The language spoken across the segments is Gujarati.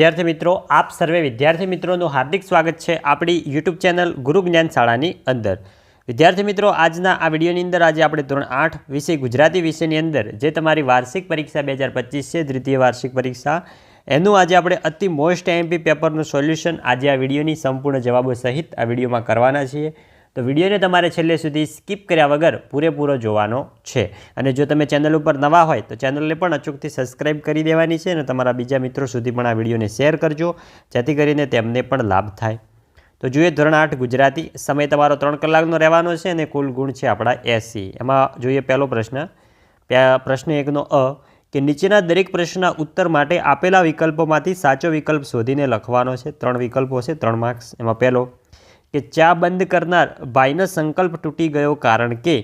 વિદ્યાર્થી મિત્રો, આપ સર્વે વિદ્યાર્થી મિત્રોનું હાર્દિક સ્વાગત છે આપણી યુટ્યુબ ચેનલ ગુરુ જ્ઞાન શાળાની અંદર. વિદ્યાર્થી મિત્રો, આજના આ વિડીયોની અંદર આજે આપણે ધોરણ આઠ વિષય ગુજરાતી વિષયની અંદર, જે તમારી વાર્ષિક પરીક્ષા બે હજાર પચીસ છે, દ્વિતીય વાર્ષિક પરીક્ષા, એનું આજે આપણે અતિ મોસ્ટ એમપી પેપરનું સોલ્યુશન આજે આ વિડીયોની સંપૂર્ણ જવાબો સહિત આ વિડીયોમાં કરવાના છીએ. તો વિડીયોને તમારે છેલ્લે સુધી સ્કીપ કર્યા વગર પૂરેપૂરો જોવાનો છે. અને જો તમે ચેનલ ઉપર નવા હોય તો ચેનલને પણ અચૂકથી સબસ્ક્રાઇબ કરી દેવાની છે અને તમારા બીજા મિત્રો સુધી પણ આ વિડીયોને શેર કરજો, જેથી કરીને તેમને પણ લાભ થાય. તો જોઈએ ધોરણ આઠ ગુજરાતી. સમય તમારો ત્રણ કલાકનો રહેવાનો છે અને કુલ ગુણ છે આપણા એસી. એમાં જોઈએ પહેલો પ્રશ્ન. પ્રશ્ન એકનો અ, કે નીચેના દરેક પ્રશ્નના ઉત્તર માટે આપેલા વિકલ્પોમાંથી સાચો વિકલ્પ શોધીને લખવાનો છે. ત્રણ વિકલ્પો છે, ત્રણ માર્ક્સ. એમાં પહેલો કે ચા બંધ કરનાર ભાઈનો સંકલ્પ તૂટી ગયો કારણ કે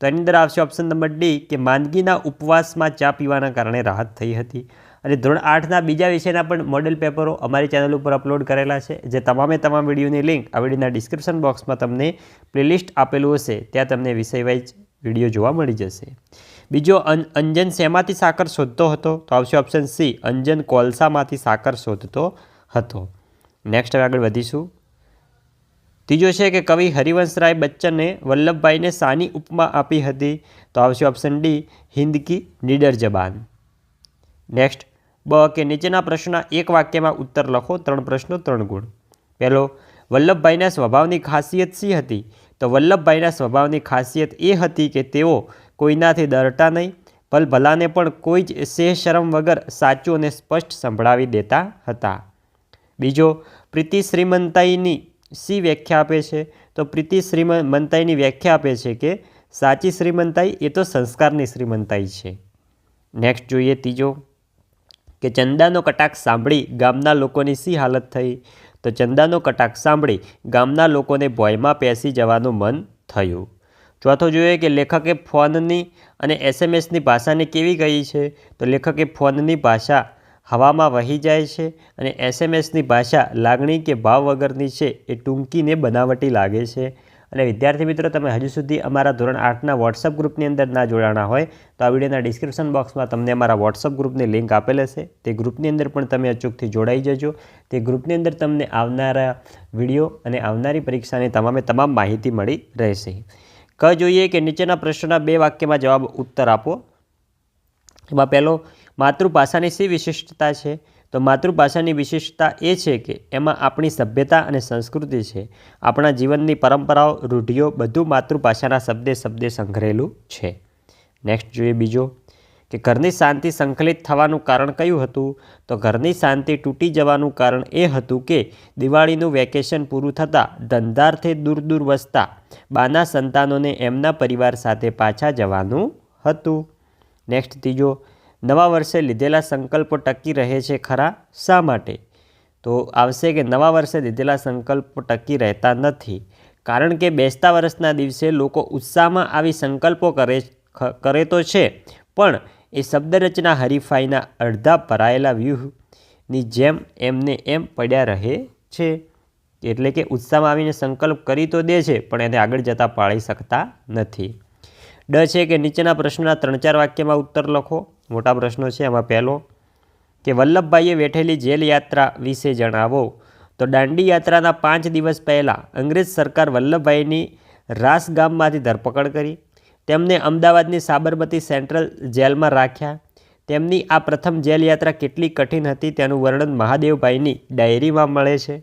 તો એની અંદર આવશે ઓપ્શન નંબર ડી કે માંદગીના ઉપવાસમાં ચા પીવાના કારણે રાહત થઈ હતી. અને ધોરણ આઠના બીજા વિષયના પણ મોડેલ પેપરો અમારી ચેનલ ઉપર અપલોડ કરેલા છે, જે તમામે તમામ વિડીયોની લિંક આ વિડીયોના ડિસ્ક્રિપ્શન બોક્સમાં તમને પ્લેલિસ્ટ આપેલું હશે, ત્યાં તમને વિષય વાઇઝ વીડિયો જોવા મળી જશે. બીજો, અન, અંજન શેમાંથી સાકર શોધતો હતો? તો આવશે ઓપ્શન સી અંજન કોલસામાંથી સાકર શોધતો હતો. નેક્સ્ટ હવે આગળ વધીશું. ત્રીજો છે કે કવિ હરિવંશરાય બચ્ચને વલ્લભભાઈને સાની ઉપમા આપી હતી. તો આવશે ઓપ્શન ડી હિન્દ કી નીડર જબાન. નેક્સ્ટ બ કે નીચેના પ્રશ્નના એક વાક્યમાં ઉત્તર લખો, ત્રણ પ્રશ્નો, ત્રણ ગુણ. પહેલો, વલ્લભભાઈના સ્વભાવની ખાસિયત શી હતી? તો વલ્લભભાઈના સ્વભાવની ખાસિયત એ હતી કે તેઓ કોઈનાથી ડરતા નહીં, પલ ભલાને પણ કોઈ જ સેહ શરમ વગર સાચું અને સ્પષ્ટ સંભળાવી દેતા હતા. બીજો, પ્રીતિ શ્રીમંતાઈની સી વ્યાખ્યા આપે છે? તો પ્રીતિ શ્રીમંતાઈની વ્યાખ્યા આપે છે કે સાચી શ્રીમંતાઈ એ તો સંસ્કારની શ્રીમંતાઈ છે. નેક્સ્ટ જોઈએ ત્રીજો. કે ચંદાનો કટાક્ષ સાંભળી ગામના લોકોની શી હાલત થઈ? તો ચંદાનો કટાક્ષ સાંભળી ગામના લોકોને ભોયમાં પેસી જવાનું મન થયું. ચોથો જોઈએ કે લેખકે ફોનની અને એસએમએસની ભાષાને કેવી કહી છે? તો લેખકે ફોનની ભાષા હવામાં વહી જાય છે અને એસએમએસની ભાષા લાગણી કે ભાવ વગરની છે એ ટૂંકીને બનાવટી લાગે છે. અને વિદ્યાર્થી મિત્રો, તમે હજુ સુધી અમારા ધોરણ આઠના વોટ્સઅપ ગ્રુપની અંદર ના જોડાણા હોય, તો આ વિડીયોના ડિસ્ક્રિપ્શન બોક્સમાં તમને અમારા વોટ્સઅપ ગ્રુપની લિંક આપેલ હશે. તે ગ્રુપની અંદર પણ તમે અચૂકથી જોડાઈ જજો. તે ગ્રુપની અંદર તમને આવનારા વીડિયો અને આવનારી પરીક્ષાની તમામે તમામ માહિતી મળી રહેશે. ક જોઈએ કે નીચેના પ્રશ્નના બે વાક્યમાં જવાબ ઉત્તર આપો. એમાં પહેલો માતૃભાષાની શી વિશિષ્ટતા છે? તો માતૃભાષાની વિશિષ્ટતા એ છે કે એમાં આપણી સભ્યતા અને સંસ્કૃતિ છે. આપણા જીવનની પરંપરાઓ, રૂઢિઓ બધું માતૃભાષાના શબ્દે શબ્દે સંઘરેલું છે. નેક્સ્ટ જોઈએ બીજો. કે ઘરની શાંતિ સંકલિત થવાનું કારણ કયું હતું? તો ઘરની શાંતિ તૂટી જવાનું કારણ એ હતું કે દિવાળીનું વેકેશન પૂરું થતાં ધંધાર્થે દૂર દૂર વસતા બાના સંતાનોને એમના પરિવાર સાથે પાછા જવાનું હતું. નેક્સ્ટ ત્રીજો. નવા વર્ષે લીધેલા સંકલ્પો ટકી રહે છે ખરા? શા માટે? તો આવશે કે નવા વર્ષે લીધેલા સંકલ્પો ટકી રહેતા નથી. કારણ કે બેસતા વર્ષના દિવસે લોકો ઉત્સાહમાં આવી સંકલ્પો કરે કરે તો છે. પણ એ શબ્દરચના હરીફાઈના અડધા ભરાયેલા વ્યૂહની જેમ એમને એમ પડ્યા રહે છે. એટલે કે ઉત્સાહમાં આવીને સંકલ્પ કરી તો દે છે, પણ એને આગળ જતાં પાળી શકતા નથી. ડ છે કે નીચેના પ્રશ્નના ત્રણ ચાર વાક્યમાં ઉત્તર લખો. મોટા પ્રશ્નો છે. એમાં પહેલો, કે વલ્લભભાઈએ વેઠેલી જેલ યાત્રા વિશે જણાવો. તો દાંડી યાત્રાના પાંચ દિવસ પહેલાં અંગ્રેજ સરકાર વલ્લભભાઈની રાસ ગામમાંથી ધરપકડ કરી. તેમને અમદાવાદની સાબરમતી સેન્ટ્રલ જેલમાં રાખ્યા. તેમની આ પ્રથમ જેલ યાત્રા કેટલી કઠિન હતી તેનું વર્ણન મહાદેવભાઈની ડાયરીમાં મળે છે.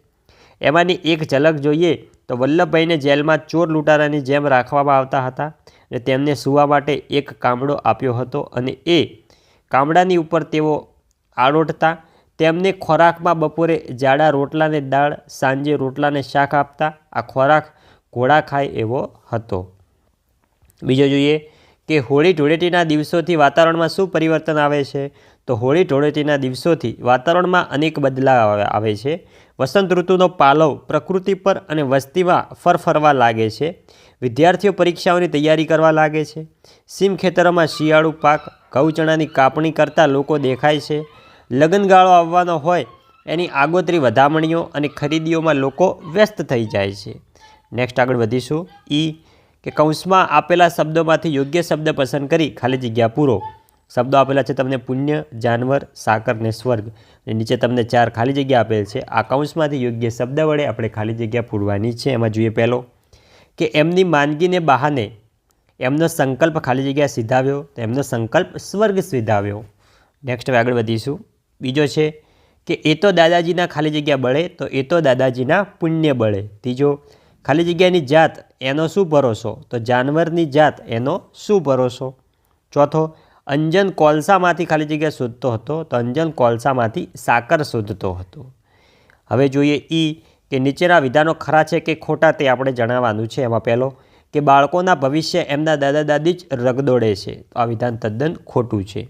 એમાંની એક ઝલક જોઈએ તો વલ્લભભાઈને જેલમાં ચોર લૂંટારાની જેમ રાખવામાં આવતા હતા અને તેમને સૂવા માટે એક કામડો આપ્યો હતો અને એ કામડાની ઉપર તેઓ આડોટતા તેમને ખોરાકમાં બપોરે જાડા રોટલાને દાળ, સાંજે રોટલાને શાક આપતા, આ ખોરાક ઘોડા ખાય એવો હતો. બીજો જોઈએ કે હોળી ધૂળેટીના દિવસોથી વાતાવરણમાં શું પરિવર્તન આવે છે? તો હોળી ધૂળેટીના દિવસોથી વાતાવરણમાં અનેક બદલાવ આવે- આવે છે. વસંત ઋતુનો પાલવ પ્રકૃતિ પર અને વસ્તીમાં ફરફરવા લાગે છે. વિદ્યાર્થીઓ પરીક્ષાઓની તૈયારી કરવા લાગે છે. સીમ ખેતરોમાં શિયાળુ પાક ઘઉં કાપણી કરતા લોકો દેખાય છે. લગ્નગાળો આવવાનો હોય એની આગોતરી વધામણીઓ અને ખરીદીઓમાં લોકો વ્યસ્ત થઈ જાય છે. નેક્સ્ટ આગળ વધીશું. ઈ કે કૌંસમાં આપેલા શબ્દોમાંથી યોગ્ય શબ્દ પસંદ કરી ખાલી જગ્યા પૂરો. શબ્દો આપેલા છે તમને પુણ્ય, જાનવર, સાકર ને સ્વર્ગ. નીચે તમને ચાર ખાલી જગ્યા આપેલ છે. આ કૌંસમાંથી યોગ્ય શબ્દ વડે આપણે ખાલી જગ્યા પૂરવાની છે. એમાં જોઈએ પહેલો કે એમની માંદગીને બહાને એમનો સંકલ્પ ખાલી જગ્યા સીધાવ્યો તો એમનો સંકલ્પ સ્વર્ગ સીધાવ્યો. નેક્સ્ટ હવે આગળ વધીશું. બીજો છે કે એ તો દાદાજીના ખાલી જગ્યા બળે તો એ તો દાદાજીના પુણ્ય બળે. ત્રીજો, ખાલી જગ્યાની જાત એનો શું ભરોસો? તો જાનવરની જાત એનો શું ભરોસો? ચોથો, અંજન કોલસામાંથી ખાલી જગ્યા શોધતો હતો તો અંજન કોલસામાંથી સાકર શોધતો હતો. હવે જોઈએ ઈ કે નીચેના વિધાનો ખરા છે કે ખોટા તે આપણે જણાવવાનું છે એમાં પહેલો. કે બાળકોના ભવિષ્ય એમના દાદા દાદી જ રગદોડે છે. તો આ વિધાન તદ્દન ખોટું છે.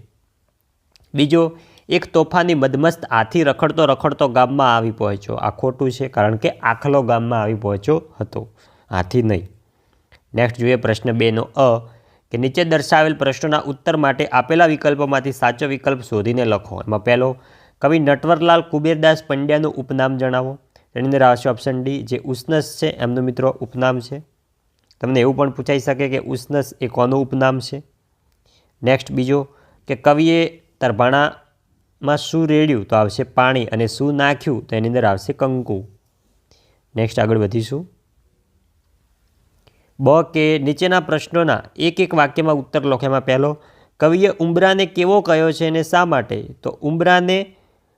બીજો, એક તોફાની મદમસ્ત હાથી રખડતો રખડતો ગામમાં આવી પહોંચ્યો. આ ખોટું છે કારણ કે આખલો ગામમાં આવી પહોંચ્યો હતો. હાથી નહીં. નેક્સ્ટ જોઈએ પ્રશ્ન બેનો અ, કે નીચે દર્શાવેલ પ્રશ્નોના ઉત્તર માટે આપેલા વિકલ્પોમાંથી સાચો વિકલ્પ શોધીને લખો. એમાં પહેલો, કવિ નટવરલાલ કુબેરદાસ પંડ્યાનું ઉપનામ જણાવો. એની અંદર આવશે ઓપ્શન ડી જે ઉષ્ણસ છે, એમનું મિત્રો ઉપનામ છે. તમને એવું પણ પૂછાઈ શકે કે ઉષ્નસ એ કોનું ઉપનામ છે? નેક્સ્ટ બીજો, કે કવિએ તરભાણામાં શું રેડ્યું? તો આવશે પાણી અને શું નાખ્યું? તો એની અંદર આવશે કંકુ. નેક્સ્ટ આગળ વધીશું. બ કે નીચેના પ્રશ્નોના એક એક વાક્યમાં ઉત્તર લખેમાં પહેલો, કવિએ ઉંબરાને કેવો કયો છે અને શા માટે? તો ઉંબરાને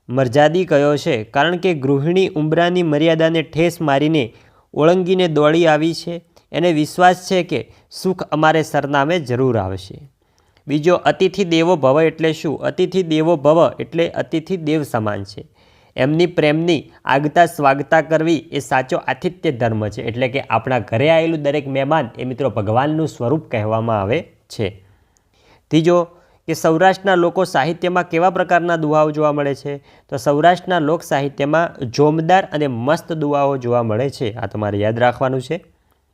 મરજાદી કયો છે? કારણ કે ગૃહિણી ઉંબરાની મર્યાદાને ઠેસ મારીને ઓળંગીને દોડી આવી છે. એને વિશ્વાસ છે કે સુખ અમારે સરનામે જરૂર આવશે. બીજો, અતિથિ દેવો ભવ એટલે શું? અતિથિ દેવો ભવ એટલે અતિથિ દેવ સમાન છે. એમની પ્રેમની આગતા સ્વાગતા કરવી એ સાચો આતિથ્ય ધર્મ છે. એટલે કે આપણા ઘરે આવેલું દરેક મહેમાન એ મિત્રો ભગવાનનું સ્વરૂપ કહેવામાં આવે છે. ત્રીજો, કે સૌરાષ્ટ્રના લોકો સાહિત્યમાં કેવા પ્રકારના દુહાઓ જોવા મળે છે? તો સૌરાષ્ટ્રના લોક સાહિત્યમાં જોમદાર અને મસ્ત દુહાઓ જોવા મળે છે. આ તમારે યાદ રાખવાનું છે.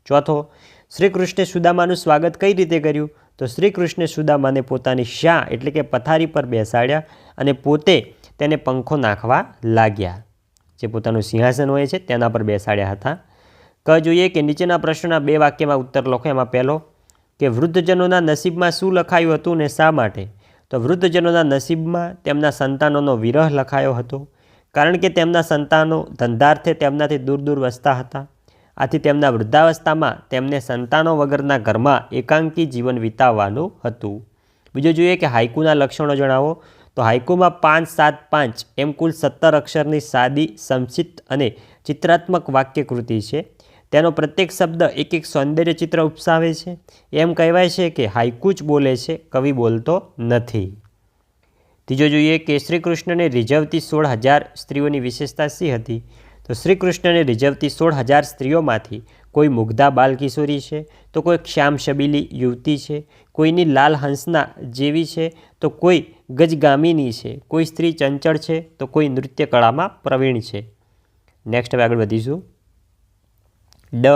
ચોથો શ્રી કૃષ્ણે સુદામાનું સ્વાગત કઈ રીતે કર્યું? તો શ્રી કૃષ્ણે સુદામાને પોતાની શા એટલે કે પથારી પર બેસાડ્યા અને પોતે તેને પંખો નાખવા લાગ્યા. જે પોતાનું સિંહાસન હોય છે, તેના પર બેસાડ્યા હતા. ક જોઈએ કે નીચેના પ્રશ્નના બે વાક્યમાં ઉત્તર લખો. એમાં પહેલો, કે વૃદ્ધજનોના નસીબમાં શું લખાયું હતું ને શા માટે? તો વૃદ્ધજનોના નસીબમાં તેમના સંતાનોનો વિરહ લખાયો હતો. કારણ કે તેમના સંતાનો ધંધાર્થે તેમનાથી દૂર દૂર વસતા હતા. આથી તેમના વૃદ્ધાવસ્થામાં તેમને સંતાનો વગરના ઘરમાં એકાંકી જીવન વિતાવવાનું હતું. બીજું જોઈએ કે હાઇકુના લક્ષણો જણાવો. તો હાઇકુમાં પાંચ, સાત, પાંચ એમ કુલ સત્તર અક્ષરની સાદી, સંક્ષિપ્ત અને ચિત્રાત્મક વાક્યકૃતિ છે. તેનો પ્રત્યેક શબ્દ એક એક સૌંદર્ય ચિત્ર ઉપસાવે છે. એમ કહેવાય છે કે હાઇકુ જ બોલે છે, કવિ બોલતો નથી. ત્રીજો જોઈએ કે શ્રીકૃષ્ણને રીઝવતી સોળ હજાર સ્ત્રીઓની વિશેષતા શી હતી? તો શ્રી કૃષ્ણને રીઝવતી સોળ હજાર સ્ત્રીઓમાંથી કોઈ મુગ્ધા બાલકિશોરી છે, તો કોઈ શ્યામ શબીલી યુવતી છે, કોઈની લાલ હંસના જેવી છે, તો કોઈ ગજગામિની છે, કોઈ સ્ત્રી ચંચળ છે, તો કોઈ નૃત્ય કળામાં પ્રવીણ છે. નેક્સ્ટ હવે આગળ વધીશું. ડ.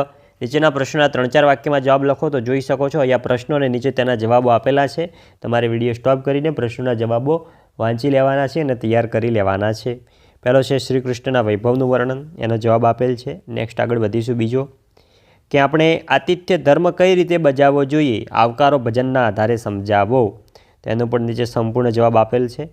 નીચેના પ્રશ્નોના ત્રણ ચાર વાક્યમાં જવાબ લખો તો જોઈ શકો છો, અહીંયા પ્રશ્નો અને નીચે તેના જવાબો આપેલા છે. તમારે વીડિયો સ્ટોપ કરીને પ્રશ્નોના જવાબો વાંચી લેવાના છે અને તૈયાર કરી લેવાના છે. પહેલો છે શ્રી કૃષ્ણના વૈભવનું વર્ણન, એનો જવાબ આપેલ છે. નેક્સ્ટ આગળ વધીશું બીજો. કે આપણે આતિથ્ય ધર્મ કઈ રીતે બજાવવો જોઈએ? આવકારો ભજનના આધારે સમજાવો. તેનો પણ નીચે સંપૂર્ણ જવાબ આપેલ છે.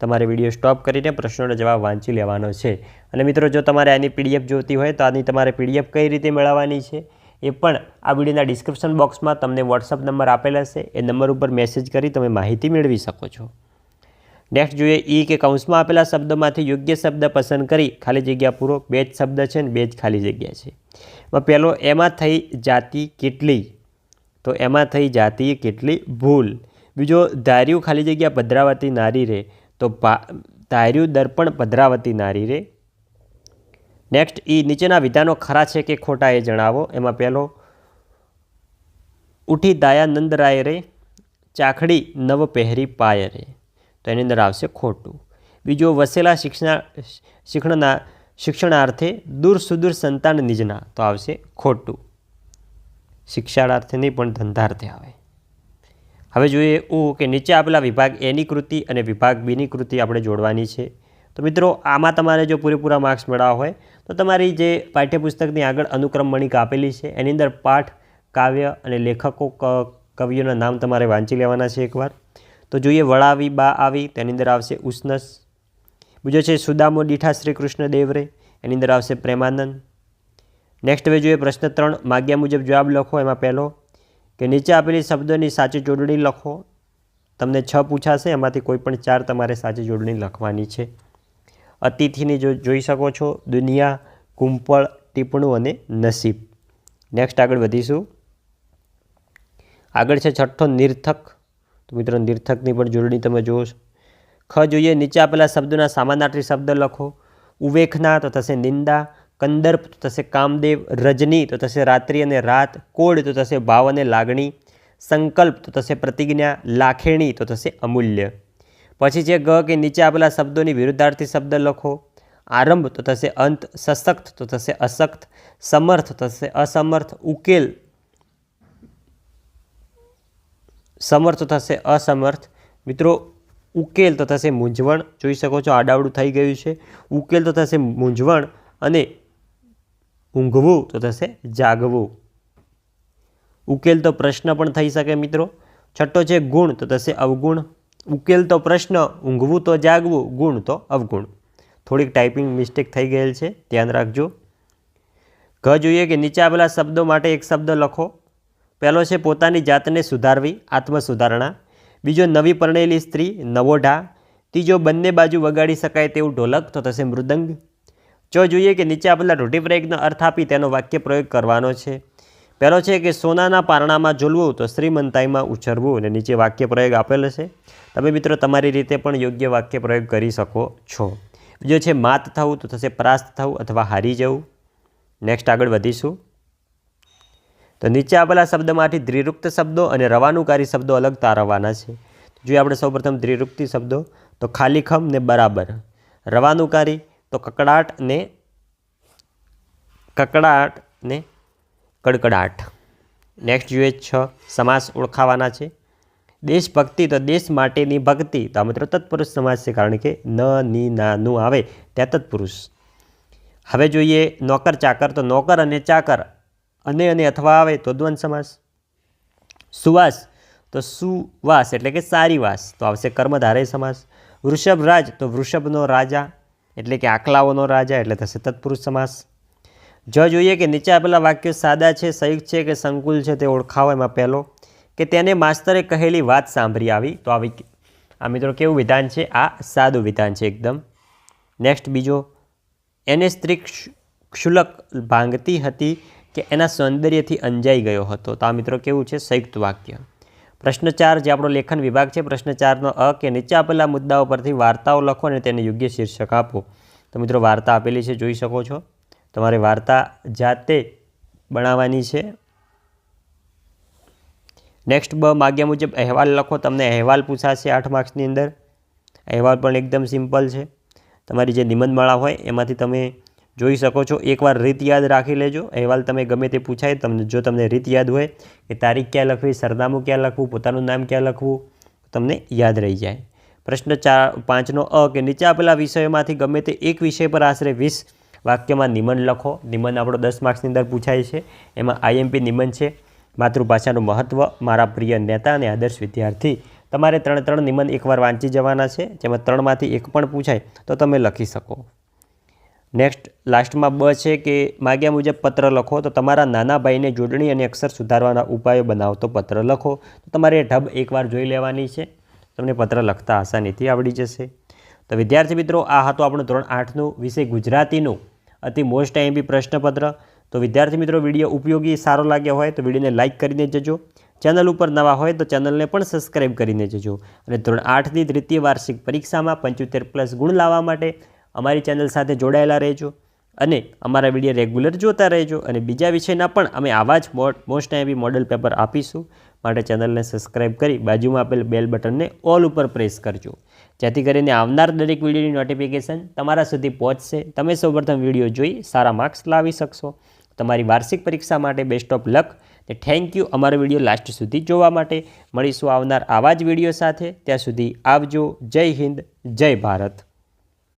તમારે વીડિયો સ્ટોપ કરીને પ્રશ્નોનો જવાબ વાંચી લેવાનો છે. અને મિત્રો, જો તમારે આની પીડીએફ જોતી હોય તો આની તમારે પીડીએફ કઈ રીતે મેળવવાની છે, એ પણ આ વિડીયોના ડિસ્ક્રિપ્શન બોક્સમાં તમને વોટ્સઅપ નંબર આપેલ હશે. એ નંબર ઉપર મેસેજ કરી તમે માહિતી મેળવી શકો છો. નેક્સ્ટ જોઈએ ઈ કે કૌંસમાં આપેલા શબ્દમાંથી યોગ્ય શબ્દ પસંદ કરી ખાલી જગ્યા પૂરો. બે જ શબ્દ છે ને બે જ ખાલી જગ્યા છે. પહેલો એમાં થઈ જાતિ કેટલી? તો એમાં થઈ જાતિ કેટલી? ભૂલ. બીજો, ધાર્યું ખાલી જગ્યા ભદ્રાવતી નારી રે. તો ધાર્યું દર્પણ ભદ્રાવતી નારી રે. નેક્સ્ટ ઈ નીચેના વિધાનો ખરા છે કે ખોટા એ જણાવો. એમાં પહેલો ઉઠી દયાનંદ રાય રે, ચાખડી નવ પહેરી પાય રે. તો એની અંદર આવશે ખોટું. બીજો વસેલા શિક્ષણા, શિક્ષણના, શિક્ષણાર્થે દૂર સુદૂર સંતાન નિજના તો આવશે ખોટું. શિક્ષાર્થે નહીં, પણ ધંધાર્થે આવે. હવે જોઈએ એવું કે નીચે આપેલા વિભાગ એની કૃતિ અને વિભાગ બીની કૃતિ આપણે જોડવાની છે. તો મિત્રો, આમાં તમારે જો પૂરેપૂરા માર્ક્સ મેળવવા હોય, તો તમારી જે પાઠ્યપુસ્તકની આગળ અનુક્રમ મણિકા આપેલી છે, એની અંદર પાઠ, કાવ્ય અને લેખકો કવિઓના નામ તમારે વાંચી લેવાના છે એકવાર. તો જોઈએ વળાવી, બા આવી, તેની અંદર આવશે ઉષ્ણસ. બીજો છે સુદામો દીઠા શ્રી કૃષ્ણ દેવરે, એની અંદર આવશે પ્રેમાનંદ. નેક્સ્ટ હવે જોઈએ પ્રશ્ન ત્રણ, માગ્યા મુજબ જવાબ લખો એમાં પહેલો, કે નીચે આપેલી શબ્દોની સાચી જોડણી લખો. તમને છ પૂછાશે, એમાંથી કોઈ પણ ચાર તમારે સાચી જોડણી લખવાની છે. અતિથિની જો જોઈ શકો છો, દુનિયા, કુંપળ, ટીપણું અને નસીબ. નેક્સ્ટ આગળ વધીશું. આગળ છે છઠ્ઠો નિર્થક. તો મિત્રો નિર્થકની પણ જોડણી તમે જુઓ ખ જોઈએ નીચે આપેલા શબ્દોના સામાનાર્થી શબ્દ લખો. ઉવેખના તો થશે નિંદા, કંદર્પ તો થશે કામદેવ, રજની તો થશે રાત્રિ અને રાત કોડ તો થશે ભાવ અને લાગણી, સંકલ્પ તો થશે પ્રતિજ્ઞા, લાખેણી તો થશે અમૂલ્ય. પછી છે ગ કે નીચે આપેલા શબ્દોની વિરુદ્ધાર્થી શબ્દ લખો. આરંભ તો થશે અંત, સશક્ત તો થશે અશક્ત, સમર્થ થશે અસમર્થ, ઉકેલ સમર્થ થશે, અસમર્થ. મિત્રો, ઉકેલ તો થશે મૂંઝવણ. જોઈ શકો છો, આડાવડું થઈ ગયું છે. ઉકેલ તો થશે મૂંઝવણ અને ઊંઘવું તો થશે જાગવું. ઉકેલ તો પ્રશ્ન પણ થઈ શકે, મિત્રો. છઠ્ઠો છે ગુણ તો થશે અવગુણ. ઉકેલ તો પ્રશ્ન, ઊંઘવું તો જાગવું, ગુણ તો અવગુણ. થોડીક ટાઈપિંગ મિસ્ટેક થઈ ગયેલ છે, ધ્યાન રાખજો. ઘ જોઈએ કે નીચે આપેલા શબ્દો માટે એક શબ્દ લખો. પહેલો છે પોતાની જાતને સુધારવી આત્મ સુધારણા બીજો નવી પરણેલી સ્ત્રી, નવો ઢા. ત્રીજો બંને બાજુ વગાડી શકાય તેવું ઢોલક, તો થશે મૃદંગ. જો જોઈએ કે નીચે આપેલા રૂઢિપ્રયોગનો અર્થ આપી તેનો વાક્ય પ્રયોગ કરવાનો છે. પહેલો છે કે સોનાના પારણામાં ઝૂલવું, તો શ્રીમંતાઈમાં ઉછરવું, અને નીચે વાક્ય પ્રયોગ આપેલો છે. તમે મિત્રો તમારી રીતે પણ યોગ્ય વાક્ય પ્રયોગ કરી શકો છો. બીજો છે માત થવું, તો થશે પરાસ્ત થવું, અથવા હારી જવું. નેક્સ્ટ આગળ વધીશું. તો નીચે આપેલા શબ્દમાંથી દ્રિરુક્ત શબ્દો અને રવાનુકારી શબ્દો અલગ તારવવાના છે. જોઈએ આપણે સૌપ્રથમ દ્રિરુક્તિ શબ્દો, તો ખાલીખમ ને બરાબર. રવાનુકારી, તો કકડાટ ને કકડાટ ને કડકડાટ. નેક્સ્ટ જોઈએ છ સમાસ ઓળખાવાના છે. દેશભક્તિ, તો દેશ માટેની ભક્તિ. તો આ મિત્રો તત્પુરુષ સમાસ છે કારણ કે ન, ની, ના, નું આવે ત્યાં તત્પુરુષ. હવે જોઈએ નોકર ચાકર તો નોકર અને ચાકર. અને અને અથવા આવે તો દ્વંદ સમાસ. સુવાસ, તો સુવાસ એટલે કે સારી વાસ તો આવશે કર્મધારય સમાસ. વૃષભ રાજ તો વૃષભનો રાજા, એટલે કે આકલાઓનો રાજા, એટલે થશે તત્પુરુષ સમાસ. જ જોઈએ કે નીચે આપેલા વાક્યો સાદા છે, સંયુક્ત છે કે સંકુલ છે તે ઓળખાવો એમાં પહેલો. કે તેને માસ્તરે કહેલી વાત સાંભળી આવી. તો આવી આ મિત્રો કેવું વિધાન છે? આ સાદું વિધાન છે એકદમ. નેક્સ્ટ બીજો. એને સ્ત્રી ક્ષુલક ભાંગતી હતી કે એના સૌંદર્યથી અંજાઈ ગયો હતો. તો આ મિત્રો કેવું છે? સંયુક્ત વાક્ય. પ્રશ્ન ચાર, જે આપણો લેખન વિભાગ છે, પ્રશ્ન ચારનો અ કે નીચે આપેલા મુદ્દાઓ પરથી વાર્તાઓ લખો અને તેને યોગ્ય શીર્ષક આપો. તો મિત્રો, વાર્તા આપેલી છે, જોઈ શકો છો. તમારે વાર્તા જાતે બનાવવાની છે. નેક્સ્ટ બ માગ્યા મુજબ અહેવાલ લખો. તમને અહેવાલ પૂછાશે આઠ માર્ક્સની અંદર. અહેવાલ પણ એકદમ સિમ્પલ છે. તમારી જે નિબંધમાળા હોય, એમાંથી તમે જોઈ શકો છો. એકવાર રીત યાદ રાખી લેજો. અહેવાલ તમે ગમે તે પૂછાય, તમને જો તમને રીત યાદ હોય કે તારીખ ક્યાં લખવી, સરનામું ક્યાં લખવું, પોતાનું નામ ક્યાં લખવું, તમને યાદ રહી જાય. પ્રશ્ન ચાર, પાંચનો અ કે નીચે આપેલા વિષયોમાંથી ગમે તે એક વિષય પર આશરે વીસ વાક્યમાં નિમન લખો. નિમન આપણો દસ માર્ક્સની અંદર પૂછાય છે. એમાં આઈએમપી નિમન છે. માતૃભાષાનું મહત્ત્વ મારા પ્રિય નેતા અને આદર્શ વિદ્યાર્થી. તમારે ત્રણ ત્રણ નિબંધ એકવાર વાંચી જવાના છે. જેમાં ત્રણમાંથી એક પણ પૂછાય, તો તમે લખી શકો. નેક્સ્ટ લાસ્ટમાં બ છે કે માગ્યા મુજબ પત્ર લખો. તો તમારા નાના ભાઈને જોડણી અને અક્ષર સુધારવાના ઉપાયો બનાવતો પત્ર લખો. તો તમારે ઢબ એકવાર જોઈ લેવાની છે. તમને પત્ર લખતા આસાનીથી આવડી જશે. તો વિદ્યાર્થી મિત્રો, આ હતો આપણું ધોરણ આઠનું વિષય ગુજરાતીનું. અતિ મોસ્ટ આઈએમપી પ્રશ્નપત્ર. તો વિદ્યાર્થી મિત્રો, વીડિયો ઉપયોગી સારો લાગ્યો હોય તો વિડીયોને લાઇક કરીને જજો. ચેનલ ઉપર નવા હોય તો ચેનલને પણ સબસ્ક્રાઈબ કરીને જજો. અને ધોરણ આઠની દ્વિતીય વાર્ષિક પરીક્ષામાં પંચોતેર પ્લસ ગુણ લાવવા માટે અમારી ચેનલ સાથે જોડાયેલા રહેજો અને અમારા વીડિયો રેગ્યુલર જોતા રહેજો અને બીજા વિષયના પણ અમે આવા જ મોસ્ટ આઈવી મોડલ પેપર આપીશું. માટે ચેનલને સબસ્ક્રાઈબ કરી બાજુમાં આપેલ બેલ બટનને ઓલ ઉપર પ્રેસ કરજો. જેથી કરીને આવનાર દરેક વિડીયોની નોટિફિકેશન તમારા સુધી પહોંચશે. તમે સૌપ્રથમ વીડિયો જોઈ સારા માર્ક્સ લાવી શકશો. તમારી વાર્ષિક પરીક્ષા માટે બેસ્ટ ઓફ લક તે થેન્ક યુ અમારો વીડિયો લાસ્ટ સુધી જોવા માટે. મળીશું આવનાર આવા જ વીડિયો સાથે. ત્યાં સુધી આવજો. જય હિન્દ. જય ભારત.